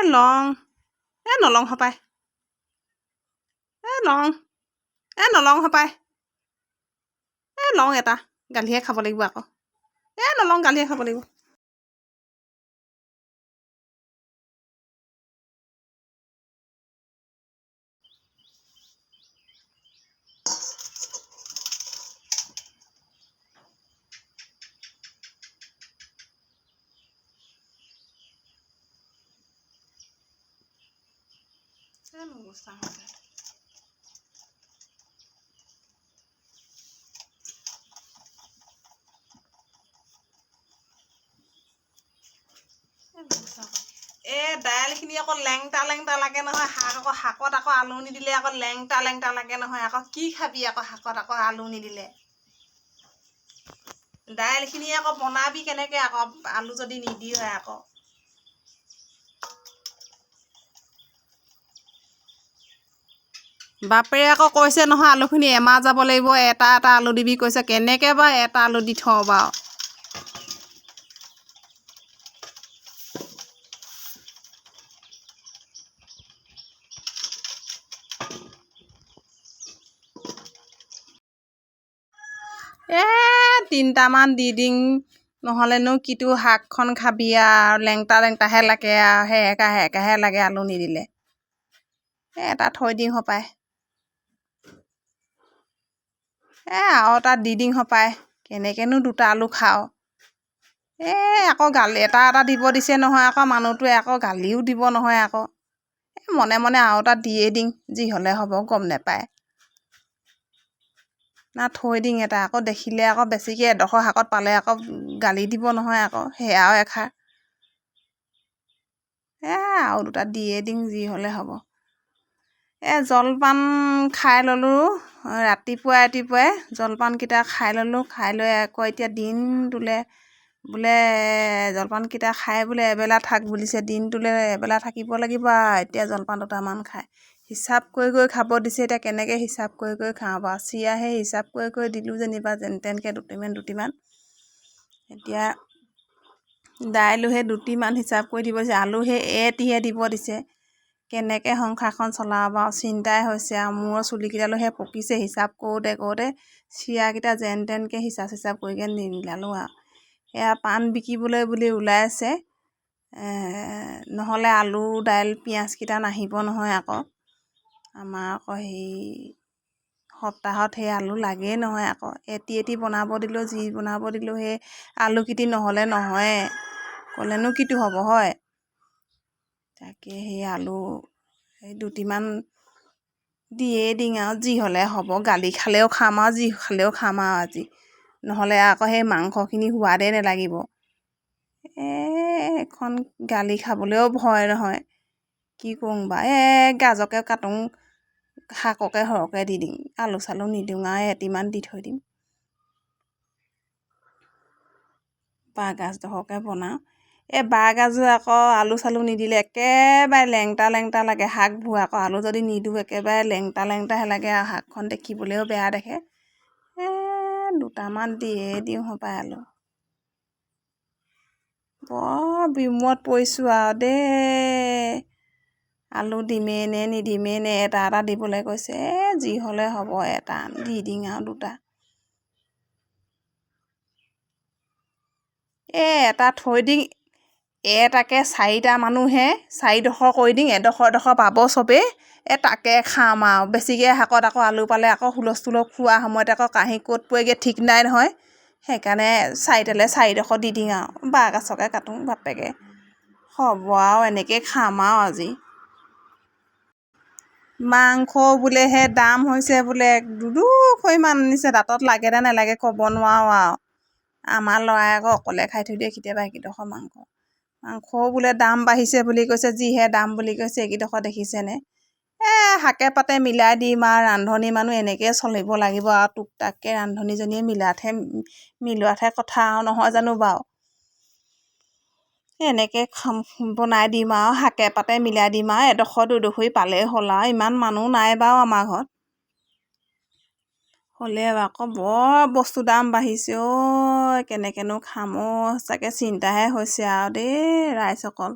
น่ลองเออหนอลองเข้าไปเอลองเออหนอลองเข้าไปเอลองเอตากัาเลียขับอะไรบ้างแน่หนอลองกัาเลียขับอะไรบ้าง me gusta mucho. এ, দাইলখিনি আকৌ লেংটা লেংটা লাগে নহয়, শাক আকৌ, শাকত আকৌ আলু নিদিলে আকৌ লেংটা লেংটা লাগে নহয়, আকৌ কি খাবি আকৌ শাকত আকৌ আলু নিদিলে? দাইলখিনি আকৌ বনাবি কেনেকৈ আকৌ আলু যদি নিদিয়ে আকৌ। বাপেৰে আকৌ কৈছে নহয় আলুখিনি এমাহ যাব লাগিব এটা এটা আলু দিবি কৈছে কেনেকৈ বা এটা আলু দি থওঁ বাৰু? তিনিটামান দি দিম নহ'লেনো কিটো শাকখন খাবি আৰু লেংটা লেংটাহে লাগে আৰু সেৰেকা সেৰেকাহে লাগে আলু নিদিলে। এটা থৈ দিওঁ সপায় এ আৰু এটা দি দিম সপায়। কেনেকৈনো দুটা আলু খাওঁ। এই আকৌ গালি এটা এটা দিব দিছে নহয় আকৌ মানুহটোৱে আকৌ গালিও দিব নহয় আকৌ। এই মনে মনে আৰু এটা দিয়ে দিম যি হ'লে হ'ব গম নেপায়। না থৈ দিম এটা আকৌ দেখিলে আকৌ বেছিকৈ এডোখৰ শাকত পালে আকৌ গালি দিব নহয় আকৌ সেয়াও এষাৰ। এ আৰু দুটা দিয়ে দিম যি হ'লে হ'ব। এই জলপান খাই ল'লোঁ। ৰাতিপুৱাই ৰাতিপুৱাই জলপানকেইটা খাই ল'লোঁ খাই লৈ আকৌ এতিয়া দিনটোলৈ বোলে জলপানকেইটা খাই বোলে এবেলা থাক বুলিছে দিনটোলৈ এবেলা থাকিব লাগিব আৰু এতিয়া জলপান দুটামান খাই। হিচাপ কৰি কৰি খাব দিছে এতিয়া কেনেকৈ হিচাপ কৰি কৰি খাওঁ বাৰু চিৰাহে হিচাপ কৰি কৰি দিলোঁ যেনিবা যেন তেনেকৈ দুটিমান দুটিমান। এতিয়া দাইলো সেই দুটিমান হিচাপ কৰি দিব দিছে আলু সেই এটিহে দিব দিছে। কেনেকৈ সংসাৰখন চলাওঁ বাৰু চিন্তাই হৈছে আৰু মূৰৰ চুলিকেইডালো সেই পকিছে হিচাপ কৰোঁতে কৰোঁতে চিৰাকেইটা যেন তেনকৈ হিচাপ চিচাপ কৰিকৈ নিমিলালোঁ আৰু। এয়া পাণ বিকিবলৈ বুলি ওলাইছে নহ'লে আলু দাইল পিঁয়াজকেইটা নাহিব নহয় আকৌ। আমাৰ আকৌ হেৰি সপ্তাহত সেই আলু লাগেই নহয় আকৌ। এটি এটি বনাব দিলেও যি বনাব দিলেও সেই আলুকেইটি নহ'লে নহয়ে। ক'লেনো কিটো হ'ব হয়? তাকে সেই আলু সেই দুটিমান দিয়ে দিম আৰু যি হ'লে হ'ব। গালি খালেও খাম আৰু যি খালেও খাম আৰু আজি। নহ'লে আকৌ সেই মাংসখিনি সোৱাদেই নালাগিব। এখন গালি খাবলৈও ভয় নহয়। কি কৰোঁ বাৰু এই গাজকে কাটোঁ শাককে সৰহকৈ দি দিম। আলু চালু নিদিওঁ আৰু এটিমান দি থৈ দিম। বাঁহগাজডোখৰকে বনাওঁ। এই বাঁহগাজো আকৌ আলু চালু নিদিলে একেবাৰে লেংটা লেংটা লাগে শাকবোৰ আকৌ আলু যদি নিদিওঁ একেবাৰে লেংটা লেংটাহে লাগে আৰু শাকখন দেখিবলৈও বেয়া দেখে। দুটামান দিয়ে দিওঁ সপায় আলু। বৰ বিমুৰত পৰিছোঁ আৰু দেই আলু দিমেই নে নিদিমেই নে এটা এটা দিবলৈ কৈছে যি হ'লে হ'ব এটা দি দিম আৰু দুটা। এই এটা থৈ দিম এটাকে চাৰিটা মানুহে চাৰিডোখৰ কৰি দিম এডোখৰ এডোখৰ পাব চবেই। এই তাকে খাম আৰু। বেছিকৈ শাকত আকৌ আলু পালে আকৌ হুলস্থুল খোৱা সময়ত আকৌ কাঁহী ক'ত পৰেগৈ ঠিক নাই নহয়। সেইকাৰণে চাৰিটালৈ চাৰিডোখৰ দি দিম আৰু। বাঁহগাজকে কাটোঁ বাপেকে। হ'ব আৰু এনেকৈ খাম আৰু আজি। মাংস বোলেহে দাম হৈছে বোলে। দুডোখৰ ইমান আনিছে। দাঁতত লাগে নে নেলাগে ক'ব নোৱাৰোঁ আৰু। আমাৰ ল'ৰাই আকৌ অকলে খাই থৈ দিয়ে কেতিয়াবা একেডোখৰ মাংস। মাংসও বোলে দাম বাঢ়িছে বুলি কৈছে যিহে দাম বুলি কৈছে এইকেইডোখৰ দেখিছেনে? এই শাকে পাতে মিলাই দিম আৰু ৰান্ধনি মানুহ এনেকৈয়ে চলিব লাগিব আৰু টুক টাককৈ ৰান্ধনিজনীয়ে মিলাতহে মিলোৱাতহে কথা আৰু নহয় জানো বাৰু? এনেকৈ খাম বনাই দিম আৰু শাকে পাতে মিলাই দিম আৰু এডোখৰ দুডোখৰি পালেই হ'ল আৰু ইমান মানুহ নাই বাৰু আমাৰ ঘৰত। হ'লে আকৌ বৰ বস্তু দাম বাঢ়িছে অ' কেনেকৈনো খাম অ' সঁচাকৈ চিন্তাহে হৈছে আৰু দেই ৰাইজসকল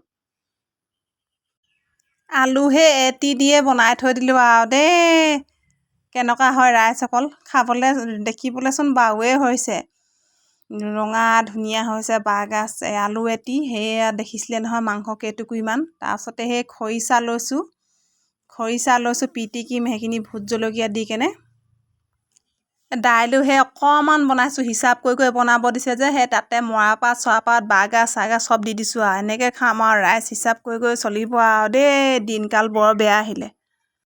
আলু সেই এটি দিয়ে বনাই থৈ দিলোঁ আৰু দেই। কেনেকুৱা হয় ৰাইজসকল খাবলৈ দেখিবলৈচোন বাৰুৱে হৈছে। ৰঙা ধুনীয়া হৈছে বাঁহগাজ আলু এটি সেয়া দেখিছিলে নহয় মাংস কেইটুকুৰিমান। তাৰপাছতে সেই খৰিচা লৈছোঁ খৰিচা লৈছোঁ পিটিকিম সেইখিনি ভোট জলকীয়া দি কেনে দাইলো সেই অকণমান বনাইছোঁ হিচাপ কৰি কৰি বনাব দিছে যে সেই তাতে মৰাপাত চৰাপাত বাঁহগাজ চাহগাজ চব দি দিছোঁ আৰু এনেকৈ খাম আৰু ৰাইজ হিচাপ কৰি কৰি চলিব আৰু দেই দিনকাল বৰ বেয়া আহিলে।